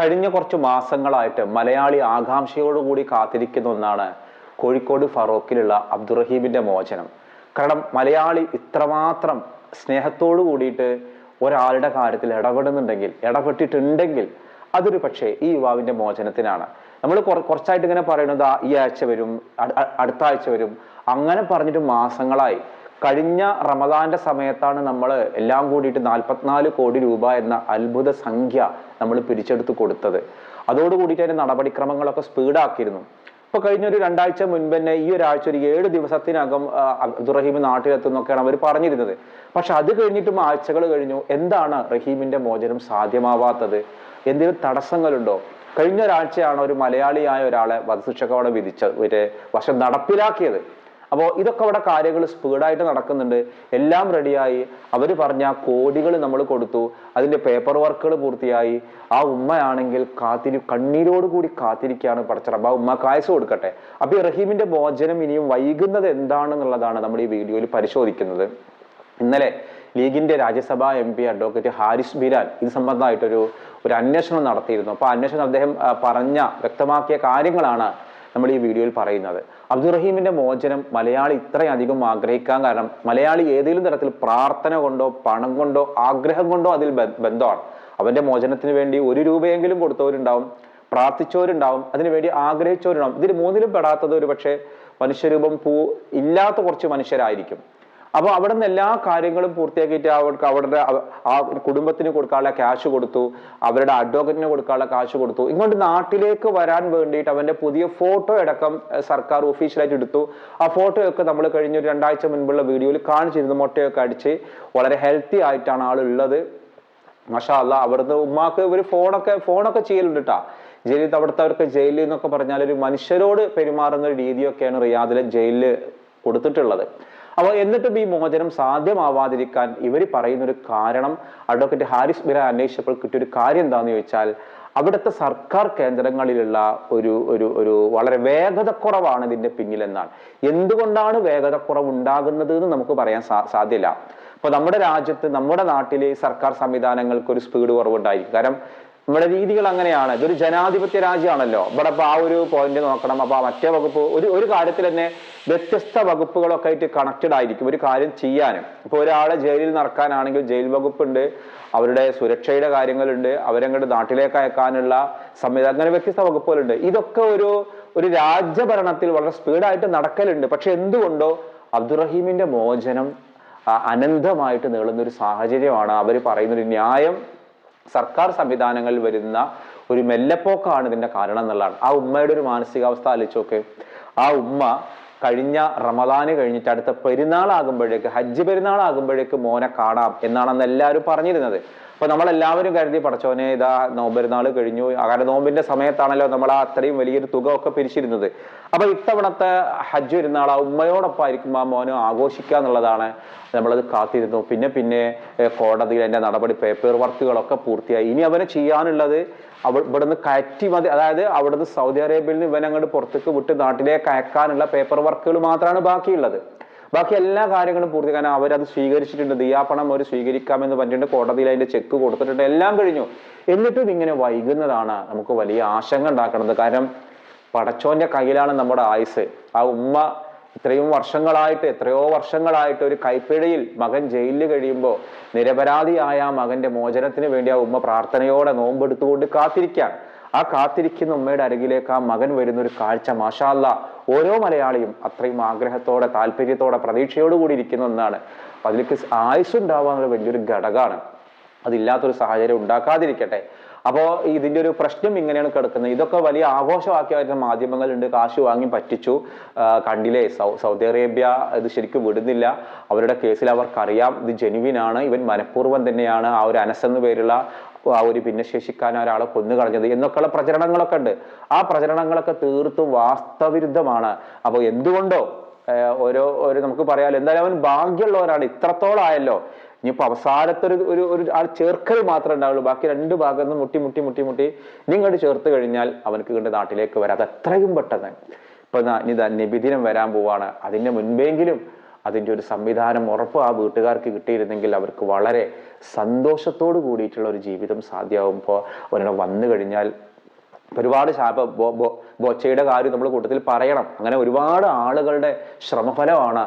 കഴിഞ്ഞ കുറച്ച് മാസങ്ങളായിട്ട് മലയാളി ആകാംക്ഷയോടുകൂടി കാത്തിരിക്കുന്ന ഒന്നാണ് കോഴിക്കോട് ഫറോക്കിലുള്ള അബ്ദുറഹീമിന്റെ മോചനം. കാരണം മലയാളി ഇത്രമാത്രം സ്നേഹത്തോടു കൂടിയിട്ട് ഒരാളുടെ കാര്യത്തിൽ ഇടപെടുന്നുണ്ടെങ്കിൽ ഇടപെട്ടിട്ടുണ്ടെങ്കിൽ അതൊരു പക്ഷേ ഈ യുവാവിന്റെ മോചനത്തിനാണ്. നമ്മൾ കുറച്ചായിട്ട് ഇങ്ങനെ പറയുന്നത് "ആ, ഈ ആഴ്ച വരും അടുത്ത ആഴ്ച വരും. അങ്ങനെ പറഞ്ഞിട്ട് മാസങ്ങളായി കഴിഞ്ഞ റമദാന്റെ സമയത്താണ് നമ്മൾ എല്ലാം കൂടിയിട്ട് നാൽപ്പത്തിനാല് കോടി രൂപ എന്ന അത്ഭുത സംഖ്യ നമ്മൾ പിരിച്ചെടുത്ത് കൊടുത്തത്. അതോടുകൂടിയിട്ട് അതിന്റെ നടപടിക്രമങ്ങളൊക്കെ സ്പീഡാക്കിയിരുന്നു. ഇപ്പൊ കഴിഞ്ഞ ഒരു രണ്ടാഴ്ച മുൻപ് തന്നെ ഈ ഒരാഴ്ച ഒരു ഏഴ് ദിവസത്തിനകം അബ്ദുറഹീം നാട്ടിലെത്തുന്നൊക്കെയാണ് അവർ പറഞ്ഞിരുന്നത്. പക്ഷെ അത് കഴിഞ്ഞിട്ടും ആഴ്ചകൾ കഴിഞ്ഞു. എന്താണ് റഹീമിന്റെ മോചനം സാധ്യമാവാത്തത്? എന്തെങ്കിലും തടസ്സങ്ങളുണ്ടോ? കഴിഞ്ഞ ഒരാഴ്ചയാണ് ഒരു മലയാളിയായ ഒരാളെ വധശിക്ഷക്ക് അവിടെ വിധിച്ച ഒരു വർഷം നടപ്പിലാക്കിയത്. അപ്പോൾ ഇതൊക്കെ അവിടെ കാര്യങ്ങൾ സ്പീഡായിട്ട് നടക്കുന്നുണ്ട്. എല്ലാം റെഡിയായി അവർ പറഞ്ഞ കോടികൾ നമ്മൾ കൊടുത്തു. അതിന്റെ പേപ്പർ വർക്കുകൾ പൂർത്തിയായി. ആ ഉമ്മയാണെങ്കിൽ കാത്തിരി കണ്ണീരോട് കൂടി കാത്തിരിക്കുകയാണ് പടച്ചറബ് ആ ഉമ്മ കായസ് കൊടുക്കട്ടെ. അപ്പോൾ ഈ റഹീമിന്റെ മോചനം ഇനിയും വൈകുന്നത് എന്താണെന്നുള്ളതാണ് നമ്മൾ ഈ വീഡിയോയിൽ പരിശോധിക്കുന്നത്. ഇന്നലെ ലീഗിന്റെ Rajya Sabha M P advocate Haris Beeran ഇത് സംബന്ധമായിട്ടൊരു ഒരു അന്വേഷണം നടത്തിയിരുന്നു. അപ്പൊ അന്വേഷണം അദ്ദേഹം പറഞ്ഞ വ്യക്തമാക്കിയ കാര്യങ്ങളാണ് നമ്മൾ ഈ വീഡിയോയിൽ പറയുന്നത്. അബ്ദുറഹീമിന്റെ മോചനം മലയാളി ഇത്രയധികം ആഗ്രഹിക്കാൻ കാരണം മലയാളി ഏതെങ്കിലും തരത്തിൽ പ്രാർത്ഥന കൊണ്ടോ പണം കൊണ്ടോ ആഗ്രഹം കൊണ്ടോ അതിൽ ബന്ധമാണ്. അവന്റെ മോചനത്തിന് വേണ്ടി ഒരു രൂപയെങ്കിലും കൊടുത്തവരുണ്ടാവും പ്രാർത്ഥിച്ചവരുണ്ടാവും അതിനുവേണ്ടി ആഗ്രഹിച്ചവരുണ്ടാവും. ഇതിൽ മൂന്നിലും പെടാത്തത് ഒരു പക്ഷേ മനുഷ്യരൂപം പൂ ഇല്ലാത്ത കുറച്ച് മനുഷ്യരായിരിക്കും. അപ്പൊ അവിടെ നിന്ന് എല്ലാ കാര്യങ്ങളും പൂർത്തിയാക്കിയിട്ട് അവർക്ക് അവരുടെ ആ കുടുംബത്തിന് കൊടുക്കാനുള്ള ക്യാഷ് കൊടുത്തു. അവരുടെ അഡ്വക്കറ്റിന് കൊടുക്കാനുള്ള കാശ് കൊടുത്തു. ഇങ്ങോട്ട് നാട്ടിലേക്ക് വരാൻ വേണ്ടിയിട്ട് അവന്റെ പുതിയ ഫോട്ടോ അടക്കം സർക്കാർ ഒഫീഷ്യലായിട്ട് എടുത്തു. ആ ഫോട്ടോയൊക്കെ നമ്മൾ കഴിഞ്ഞ ഒരു രണ്ടാഴ്ച മുൻപുള്ള വീഡിയോയിൽ കാണിച്ചിരുന്നു. മുട്ടയൊക്കെ അടിച്ച് വളരെ ഹെൽത്തി ആയിട്ടാണ് ആളുള്ളത് മഷാ അല്ല അവിടുന്ന് ഉമ്മാക്ക് ഒരു ഫോണൊക്കെ ഫോണൊക്കെ ചെയ്യലുണ്ട് കേട്ടാ ജയിലിൽ അവിടുത്തെ ജയിലിൽ എന്നൊക്കെ പറഞ്ഞാൽ ഒരു മനുഷ്യരോട് പെരുമാറുന്ന ഒരു രീതിയൊക്കെയാണ് റിയാദിലെ ജയിലിൽ കൊടുത്തിട്ടുള്ളത്. അപ്പോൾ എന്നിട്ടും ഈ മോചനം സാധ്യമാവാതിരിക്കാൻ ഇവർ പറയുന്ന ഒരു കാരണം അഡ്വക്കേറ്റ് ഹാരിസ് ബിര അന്വേഷിച്ചപ്പോൾ കിട്ടിയ ഒരു കാര്യം എന്താണെന്ന് ചോദിച്ചാൽ അവിടുത്തെ സർക്കാർ കേന്ദ്രങ്ങളിലുള്ള ഒരു ഒരു ഒരു വളരെ വേഗതക്കുറവാണ് ഇതിന്റെ പിന്നിലെന്നാണ്. എന്തുകൊണ്ടാണ് വേഗതക്കുറവ് ഉണ്ടാകുന്നത് എന്ന് നമുക്ക് പറയാൻ സാധ്യല്ല. അപ്പൊ നമ്മുടെ രാജ്യത്ത് നമ്മുടെ നാട്ടിലെ സർക്കാർ സംവിധാനങ്ങൾക്ക് ഒരു സ്പീഡ് കുറവുണ്ടായിരിക്കും കാരണം നമ്മുടെ രീതികൾ അങ്ങനെയാണ്. ഇതൊരു ജനാധിപത്യ രാജ്യമാണല്ലോ. ഇവിടെ ആ ഒരു പോയിന്റ് നോക്കണം. അപ്പൊ മറ്റേ വകുപ്പ് ഒരു ഒരു കാര്യത്തിൽ തന്നെ വ്യത്യസ്ത വകുപ്പുകളൊക്കെ ആയിട്ട് കണക്റ്റഡ് ആയിരിക്കും ഒരു കാര്യം ചെയ്യാനും. ഇപ്പൊ ഒരാളെ ജയിലിൽ നടക്കാനാണെങ്കിൽ ജയിൽ വകുപ്പുണ്ട് അവരുടെ സുരക്ഷയുടെ കാര്യങ്ങളുണ്ട് അവരങ്ങോട്ട് നാട്ടിലേക്ക് അയക്കാനുള്ള സംവിധാനം അങ്ങനെ വ്യത്യസ്ത വകുപ്പുകളുണ്ട്. ഇതൊക്കെ ഒരു ഒരു രാജ്യഭരണത്തിൽ വളരെ സ്പീഡായിട്ട് നടക്കലുണ്ട്. പക്ഷെ എന്തുകൊണ്ടോ അബ്ദുറഹീമിന്റെ മോചനം അനന്തമായിട്ട് നീളുന്ന ഒരു സാഹചര്യമാണ്. അവർ പറയുന്ന ഒരു ന്യായം സർക്കാർ സംവിധാനങ്ങളിൽ വരുന്ന ഒരു മെല്ലെപ്പോക്കാണ് ഇതിന്റെ കാരണം എന്നുള്ളതാണ്. ആ ഉമ്മയുടെ ഒരു മാനസികാവസ്ഥ ആലോചിച്ചോക്കെ ആ ഉമ്മ കഴിഞ്ഞ റമദാന് കഴിഞ്ഞിട്ട് അടുത്ത പെരുന്നാളാകുമ്പോഴേക്ക് ഹജ്ജ് പെരുന്നാളാകുമ്പോഴേക്ക് മോനെ കാണാം എന്നാണ് അന്ന് എല്ലാവരും പറഞ്ഞിരുന്നത്. അപ്പൊ നമ്മളെല്ലാവരും കരുതി പടച്ചോനെ ഇതാ നോമ്പെരുന്നാൾ കഴിഞ്ഞു. കാരണം നോമ്പിന്റെ സമയത്താണല്ലോ നമ്മൾ ആ അത്രയും വലിയൊരു തുക ഒക്കെ പിരിച്ചിരുന്നത്. അപ്പൊ ഇത്തവണത്തെ ഹജ്ജ് പെരുന്നാൾ ആ ഉമ്മയോടൊപ്പം ആയിരിക്കും ആ മോനെ ആഘോഷിക്കുക എന്നുള്ളതാണ് നമ്മളത് കാത്തിരുന്നു. പിന്നെ പിന്നെ കോടതിയിൽ അതിന്റെ നടപടി പേപ്പർ വർക്കുകളൊക്കെ പൂർത്തിയായി. ഇനി അവന് ചെയ്യാനുള്ളത് അവ ഇവിടുന്ന് കയറ്റി മതി. അതായത് അവിടുന്ന് സൗദി അറേബ്യയിൽ നിന്ന് ഇവൻ അങ്ങോട്ട് പുറത്തേക്ക് വിട്ട് നാട്ടിലേക്ക് അയക്കാനുള്ള പേപ്പർ വർക്കുകൾ മാത്രമാണ് ബാക്കിയുള്ളത്. ബാക്കി എല്ലാ കാര്യങ്ങളും പൂർത്തിയാക്കാൻ അവരത് സ്വീകരിച്ചിട്ടുണ്ട്. ദിയാപണം അവർ സ്വീകരിക്കാമെന്ന് പറഞ്ഞിട്ടുണ്ട്. കോടതിയിൽ അതിന്റെ ചെക്ക് കൊടുത്തിട്ടുണ്ട്. എല്ലാം കഴിഞ്ഞു. എന്നിട്ടും ഇങ്ങനെ വൈകുന്നതാണ് നമുക്ക് വലിയ ആശങ്ക ഉണ്ടാക്കുന്നത്. കാരണം പടച്ചോന്റെ കയ്യിലാണ് നമ്മുടെ ആയുസ് ആ ഉമ്മ ഇത്രയും വർഷങ്ങളായിട്ട് എത്രയോ വർഷങ്ങളായിട്ട് ഒരു കൈപ്പിഴയിൽ മകൻ ജയിലിൽ കഴിയുമ്പോൾ നിരപരാധിയായ മകന്റെ മോചനത്തിന് വേണ്ടി ആ ഉമ്മ പ്രാർത്ഥനയോടെ നോമ്പെടുത്തുകൊണ്ട് കാത്തിരിക്കാൻ ആ കാത്തിരിക്കുന്ന ഉമ്മയുടെ അരികിലേക്ക് ആ മകൻ വരുന്ന ഒരു കാഴ്ച മാഷാല്ല ഓരോ മലയാളിയും അത്രയും ആഗ്രഹത്തോടെ താല്പര്യത്തോടെ പ്രതീക്ഷയോടുകൂടി ഇരിക്കുന്ന ഒന്നാണ്. അപ്പൊ അതിലേക്ക് ആയുസ് ഉണ്ടാവാനുള്ള വലിയൊരു ഘടകമാണ്. അതില്ലാത്തൊരു സാഹചര്യം ഉണ്ടാക്കാതിരിക്കട്ടെ. അപ്പോ ഇതിന്റെ ഒരു പ്രശ്നം ഇങ്ങനെയാണ് കിടക്കുന്നത്. ഇതൊക്കെ വലിയ ആഘോഷമാക്കി മാധ്യമങ്ങളുണ്ട്. കാശ് വാങ്ങി പറ്റിച്ചു. കണ്ടില്ലേ? സൗദി അറേബ്യ ഇത് ശരിക്കും വിടുന്നില്ല. അവരുടെ കേസിൽ അവർക്കറിയാം. ഇത് ജെനുവിനാണ് ഇവൻ മനഃപൂർവം തന്നെയാണ്. ആ ഒരു അനസെന്ന് പേരുള്ള ആ ഒരു ഭിന്നശേഷിക്കാൻ ഒരാളെ കൊന്നുകളഞ്ഞത് എന്നൊക്കെയുള്ള പ്രചരണങ്ങളൊക്കെ ഉണ്ട്. ആ പ്രചരണങ്ങളൊക്കെ തീർത്തും വാസ്തവിരുദ്ധമാണ്. അപ്പോൾ എന്തുകൊണ്ടോ ഓരോ ഒരു നമുക്ക് പറയാലോ എന്തായാലും അവൻ ഭാഗ്യമുള്ളവരാണ് ഇത്രത്തോളം ആയല്ലോ ഇനിയിപ്പോ അവസാനത്തെ ഒരു ഒരു ഒരു ആൾ ചേർക്കൽ മാത്രമേ ഉണ്ടാവുള്ളൂ. ബാക്കി രണ്ട് ഭാഗത്ത് നിന്ന് മുട്ടി മുട്ടി മുട്ടി മുട്ടി നിങ്ങൾ ചേർത്ത് കഴിഞ്ഞാൽ അവനക്ക് കണ്ട് നാട്ടിലേക്ക് വരാം. അത് എത്രയും പെട്ടെന്ന്. ഇപ്പൊ ഇനി നിബിദിനം വരാൻ പോവാണ്. അതിന്റെ മുൻപെങ്കിലും അതിന്റെ ഒരു സംവിധാനം ഉറപ്പ് ആ വീട്ടുകാർക്ക് കിട്ടിയിരുന്നെങ്കിൽ അവർക്ക് വളരെ സന്തോഷത്തോട് കൂടിയിട്ടുള്ള ഒരു ജീവിതം സാധ്യമാകുമ്പോൾ അവനോട് വന്നു കഴിഞ്ഞാൽ ഒരുപാട് ശാപ ബോച്ചയുടെ കാര്യം നമ്മൾ കൂട്ടത്തിൽ പറയണം. അങ്ങനെ ഒരുപാട് ആളുകളുടെ ശ്രമഫലമാണ്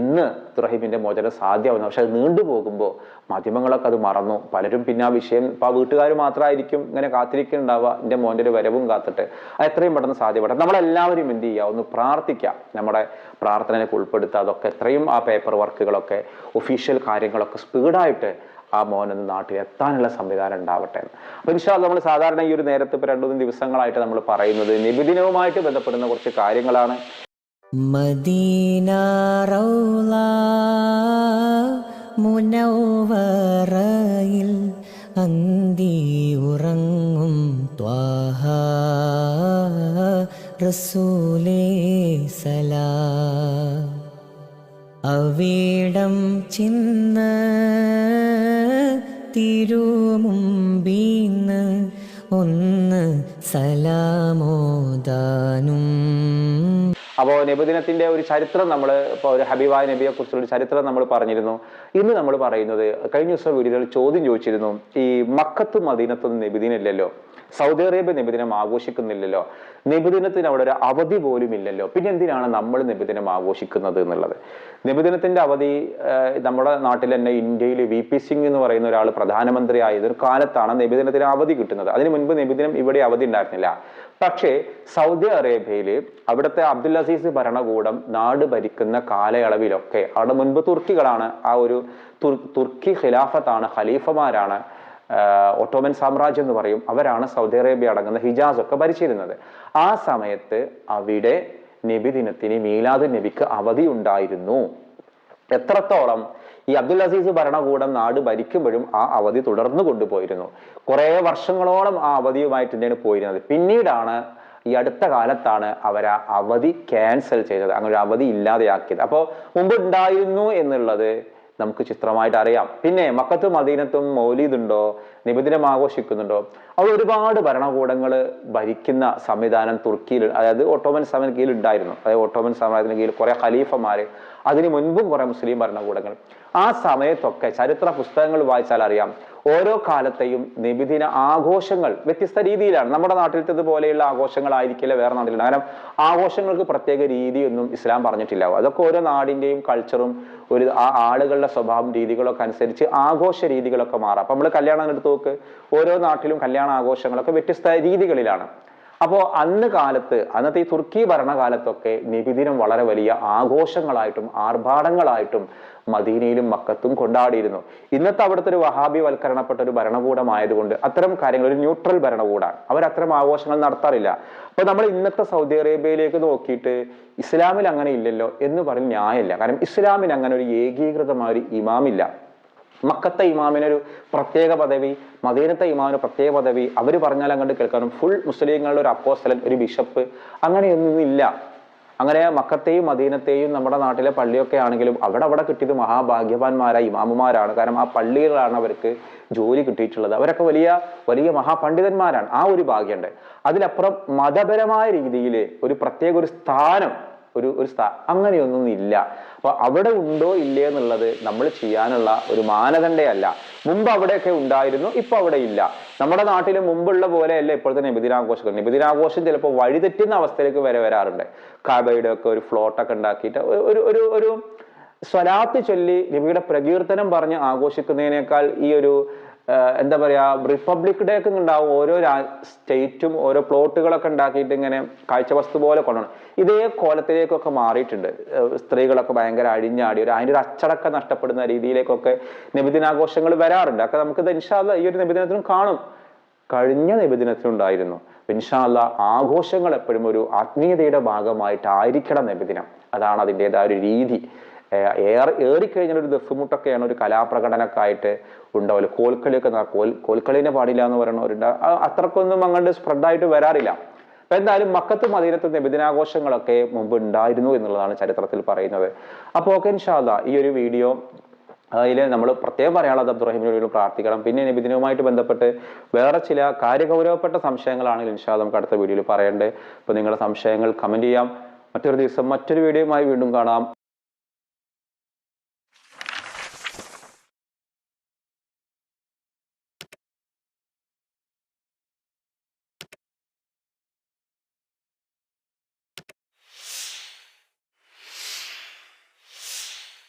ഇന്ന് ഇബ്രാഹിമിന്റെ മോചനം സാധ്യമാവുന്നത് പക്ഷെ അത് നീണ്ടുപോകുമ്പോൾ മാധ്യമങ്ങളൊക്കെ അത് മറന്നു. പലരും പിന്നെ ആ വിഷയം ഇപ്പൊ ആ വീട്ടുകാർ മാത്രമായിരിക്കും ഇങ്ങനെ കാത്തിരിക്കുന്നുണ്ടാവുക. എന്റെ മോന്റെ ഒരു വരവും കാത്തിട്ട് അത് എത്രയും പെട്ടെന്ന് സാധ്യപ്പെടാം നമ്മളെല്ലാവരും എന്ത് ചെയ്യുക? ഒന്ന് പ്രാർത്ഥിക്കാം നമ്മുടെ പ്രാർത്ഥനയൊക്കെ ഉൾപ്പെടുത്തുക. അതൊക്കെ എത്രയും ആ പേപ്പർ വർക്കുകളൊക്കെ ഒഫീഷ്യൽ കാര്യങ്ങളൊക്കെ സ്പീഡായിട്ട് ആ മോനൊന്ന് നാട്ടിൽ എത്താനുള്ള സംവിധാനം ഉണ്ടാവട്ടെ അപ്പൊ ഇൻഷാ നമ്മൾ സാധാരണ ഈ ഒരു നേരത്തെ ഇപ്പൊ രണ്ടു മൂന്ന് ദിവസങ്ങളായിട്ട് നമ്മൾ പറയുന്നത് നിബിദിനവുമായിട്ട് ബന്ധപ്പെടുന്ന കുറച്ച് കാര്യങ്ങളാണ്. മദീന റൗള മുനവറയിൽ അന്തി ഉറങ്ങും ത്വാഹ റസൂലേ സലാം. അവിടം ചിന്ന തിരുമുമ്പീന്ന് ഒന്ന് സലാമോദാനും അപ്പോൾ നബിദിനത്തിന്റെ ഒരു ചരിത്രം നമ്മൾ ഇപ്പോൾ ഒരു ഹബീബായ നബിയെ കുറിച്ചുള്ള ചരിത്രം നമ്മൾ പറഞ്ഞിരുന്നു. ഇന്ന് നമ്മൾ പറയുന്നത് കഴിഞ്ഞ ദിവസം വീഡിയോയിൽ ചോദ്യം ചോദിച്ചിരുന്നു. ഈ മക്കത്തും മദീനത്തും നബിദിനില്ലല്ലോ. Saudi Arabia നിബിദിനം ആഘോഷിക്കുന്നില്ലല്ലോ. നിബിദിനത്തിന് അവിടെ ഒരു അവധി പോലും ഇല്ലല്ലോ. പിന്നെ എന്തിനാണ് നമ്മൾ നിബിദിനം ആഘോഷിക്കുന്നത് എന്നുള്ളത്? നിബിദിനത്തിന്റെ അവധി നമ്മുടെ നാട്ടിൽ തന്നെ ഇന്ത്യയിൽ വി പി സിംഗ് എന്ന് പറയുന്ന ഒരാൾ പ്രധാനമന്ത്രി ആയത് ഒരു കാലത്താണ് നബിദിനത്തിന് അവധി കിട്ടുന്നത്. അതിനു മുൻപ് നിബിദിനം ഇവിടെ അവധി ഉണ്ടായിരുന്നില്ല. പക്ഷേ സൗദി അറേബ്യയിൽ അവിടുത്തെ അബ്ദുൽ അസീസ് ഭരണകൂടം നാട് ഭരിക്കുന്ന കാലയളവിലൊക്കെ അവിടെ മുൻപ് തുർക്കികളാണ് ആ ഒരു തുർ- തുർക്കി ഖിലാഫത്താണ് ഖലീഫമാരാണ് ഒട്ടോമൻ സാമ്രാജ്യം എന്ന് പറയും. അവരാണ് സൗദി അറേബ്യ അടങ്ങുന്ന ഹിജാസ് ഒക്കെ ഭരിച്ചിരുന്നത്. ആ സമയത്ത് അവിടെ നബി ദിനത്തിന് മീലാദ് നബിക്ക് അവധി ഉണ്ടായിരുന്നു. എത്രത്തോളം ഈ അബ്ദുൽ അസീസ് ഭരണകൂടം നാട് ഭരിക്കുമ്പോഴും ആ അവധി തുടർന്നു കൊണ്ടുപോയിരുന്നു. കുറേ വർഷങ്ങളോളം ആ അവധിയുമായിട്ട് തന്നെയാണ് പോയിരുന്നത്. പിന്നീടാണ് ഈ അടുത്ത കാലത്താണ് അവർ ആ അവധി ക്യാൻസൽ ചെയ്തത്. അങ്ങനെ ഒരു അവധി ഇല്ലാതെയാക്കിയത്. അപ്പോൾ മുമ്പ് ഉണ്ടായിരുന്നു എന്നുള്ളത് നമുക്ക് ചിത്രമായിട്ട് അറിയാം. പിന്നെ മക്കത്തും മദീനത്തും മൗലീദുണ്ടോ? നിബിദിനം ആഘോഷിക്കുന്നുണ്ടോ? അവിടെ ഒരുപാട് ഭരണകൂടങ്ങൾ ഭരിക്കുന്ന സംവിധാനം തുർക്കിയിൽ അതായത് ഓട്ടോമൻ സമൻ കീഴിൽ ഉണ്ടായിരുന്നു. അതായത് ഓട്ടോമൻ സാമ്രാജ്യത്തിന് കീഴിൽ കുറെ ഖലീഫമാര് അതിനു മുൻപും കുറെ മുസ്ലിം ഭരണകൂടങ്ങൾ. ആ സമയത്തൊക്കെ ചരിത്ര പുസ്തകങ്ങൾ വായിച്ചാൽ അറിയാം. ഓരോ കാലത്തെയും നിബിദിന ആഘോഷങ്ങൾ വ്യത്യസ്ത രീതിയിലാണ്. നമ്മുടെ നാട്ടിലത്തെ പോലെയുള്ള ആഘോഷങ്ങളായിരിക്കില്ല വേറെ നാട്ടിലുണ്ട് കാരണം ആഘോഷങ്ങൾക്ക് പ്രത്യേക രീതിയൊന്നും ഇസ്ലാം പറഞ്ഞിട്ടില്ല. അതൊക്കെ ഓരോ നാടിന്റെയും കൾച്ചറും ഒരു ആ ആളുകളുടെ സ്വഭാവം രീതികളൊക്കെ അനുസരിച്ച് ആഘോഷ രീതികളൊക്കെ മാറാം. അപ്പൊ നമ്മൾ കല്യാണം എടുത്ത് നോക്ക്. ഓരോ നാട്ടിലും കല്യാണ ആഘോഷങ്ങളൊക്കെ വ്യത്യസ്ത രീതികളിലാണ്. അപ്പോൾ അന്ന് കാലത്ത് അന്നത്തെ ഈ തുർക്കി ഭരണകാലത്തൊക്കെ നബിദിനം വളരെ വലിയ ആഘോഷങ്ങളായിട്ടും ആർഭാടങ്ങളായിട്ടും മദീനയിലും മക്കത്തും കൊണ്ടാടിയിരുന്നു. ഇന്നത്തെ അവിടുത്തെ ഒരു വഹാബി വൽക്കരണപ്പെട്ട ഒരു ഭരണകൂടമായതുകൊണ്ട് അത്തരം കാര്യങ്ങൾ ഒരു ന്യൂട്രൽ ഭരണകൂടാണ്. അവർ അത്തരം ആഘോഷങ്ങൾ നടത്താറില്ല. അപ്പൊ നമ്മൾ ഇന്നത്തെ സൗദി അറേബ്യയിലേക്ക് നോക്കിയിട്ട് ഇസ്ലാമിൽ അങ്ങനെ ഇല്ലല്ലോ എന്ന് പറഞ്ഞ് ന്യായമില്ല. കാരണം ഇസ്ലാമിന് അങ്ങനെ ഒരു ഏകീകൃതമായ ഒരു ഇമാമില്ല. മക്കത്തെ ഇമാമിനൊരു പ്രത്യേക പദവി മദീനത്തെ ഇമാമിന് പ്രത്യേക പദവി അവർ പറഞ്ഞാൽ അങ്ങോട്ട് കേൾക്കാനും ഫുൾ മുസ്ലിങ്ങളുടെ ഒരു അപ്പോസ്തലൻ ഒരു ബിഷപ്പ് അങ്ങനെയൊന്നും ഇല്ല. അങ്ങനെ മക്കത്തെയും മദീനത്തെയും നമ്മുടെ നാട്ടിലെ പള്ളിയൊക്കെ ആണെങ്കിലും അവിടെ അവിടെ കിട്ടിയത് മഹാഭാഗ്യവാന്മാരായ ഇമാമുമാരാണ്. കാരണം ആ പള്ളികളാണ് അവർക്ക് ജോലി കിട്ടിയിട്ടുള്ളത്. അവരൊക്കെ വലിയ വലിയ മഹാപണ്ഡിതന്മാരാണ്. ആ ഒരു ഭാഗ്യമുണ്ട്. അതിലപ്പുറം മതപരമായ രീതിയിൽ ഒരു പ്രത്യേക ഒരു സ്ഥാനം ഒരു ഒരു സ്ഥാ അങ്ങനെയൊന്നും ഇല്ല. അപ്പൊ അവിടെ ഉണ്ടോ ഇല്ലേ എന്നുള്ളത് നമ്മൾ ചെയ്യാനുള്ള ഒരു മാനദണ്ഡയല്ല. മുമ്പ് അവിടെയൊക്കെ ഉണ്ടായിരുന്നു ഇപ്പൊ അവിടെ ഇല്ല. നമ്മുടെ നാട്ടിൽ മുമ്പുള്ള പോലെയല്ല ഇപ്പോഴത്തെ നബിദിനാഘോഷങ്ങൾ. നിബിദിനാഘോഷം ചിലപ്പോൾ വഴിതെറ്റുന്ന അവസ്ഥയിലേക്ക് വരെ വരാറുണ്ട്. കാബയുടെ ഒക്കെ ഒരു ഫ്ലോട്ടൊക്കെ ഉണ്ടാക്കിയിട്ട് ഒരു- ഒരു ഒരു സ്വലാത്ത് ചൊല്ലി നബിയുടെ പ്രകീർത്തനം പറഞ്ഞ് ആഘോഷിക്കുന്നതിനേക്കാൾ ഈ ഒരു എന്താ പറയാ റിപ്പബ്ലിക് ഡേ ഒക്കെ ഉണ്ടാവും ഓരോ സ്റ്റേറ്റും ഓരോ പ്ലോട്ടുകളൊക്കെ ഉണ്ടാക്കിയിട്ട് ഇങ്ങനെ കാഴ്ചവസ്തു പോലെ കൊണ്ടുപോകണം. ഇതേ കോലത്തിലേക്കൊക്കെ മാറിയിട്ടുണ്ട്. സ്ത്രീകളൊക്കെ ഭയങ്കര അഴിഞ്ഞാടി ഒരു അതിന്റെ ഒരു അച്ചടക്കം നഷ്ടപ്പെടുന്ന രീതിയിലേക്കൊക്കെ നിബിദിനാഘോഷങ്ങൾ വരാറുണ്ട്. ഒക്കെ നമുക്ക് ഇൻഷാല്ല ഈ ഒരു നബിദിനത്തിനും കാണും. കഴിഞ്ഞ നബിദിനത്തിലുണ്ടായിരുന്നു. ഇൻഷാല്ല ആഘോഷങ്ങൾ എപ്പോഴും ഒരു ആത്മീയതയുടെ ഭാഗമായിട്ടായിരിക്കണം നിബിദിനം. അതാണ് അതിന്റെതായ ഒരു രീതി. ഏറെ ഏറിക്കഴിഞ്ഞാൽ ഒരു ദഫുമുട്ടൊക്കെയാണ് ഒരു കലാപ്രകടനമൊക്കെ ആയിട്ട് ഉണ്ടാവില്ല കോൽക്കളിയൊക്കെ കോൽ കോൽക്കളീനെ പാടില്ല എന്ന് പറയുന്നവരുണ്ട്. അത്രക്കൊന്നും അങ്ങോട്ട് സ്പ്രെഡായിട്ട് വരാറില്ല. അപ്പൊ എന്തായാലും മക്കത്തും മദീനത്തും നബിദിനാഘോഷങ്ങളൊക്കെ മുമ്പ് ഉണ്ടായിരുന്നു എന്നുള്ളതാണ് ചരിത്രത്തിൽ പറയുന്നത്. അപ്പോൾ ഓക്കെ ഇൻഷാല്ല ഈ ഒരു വീഡിയോ അതിൽ നമ്മൾ പ്രത്യേകം പറയാനുള്ളത് അബ്ദുറഹിമിനോട് പ്രാർത്ഥിക്കണം. പിന്നെ നബിദിനവുമായിട്ട് ബന്ധപ്പെട്ട് വേറെ ചില കാര്യഗൗരവപ്പെട്ട സംശയങ്ങളാണെങ്കിൽ ഇൻഷാ നമുക്ക് അടുത്ത വീഡിയോയിൽ പറയേണ്ടത് അപ്പോൾ നിങ്ങളുടെ സംശയങ്ങൾ കമന്റ് ചെയ്യാം. മറ്റൊരു ദിവസം മറ്റൊരു വീഡിയോയുമായി വീണ്ടും കാണാം.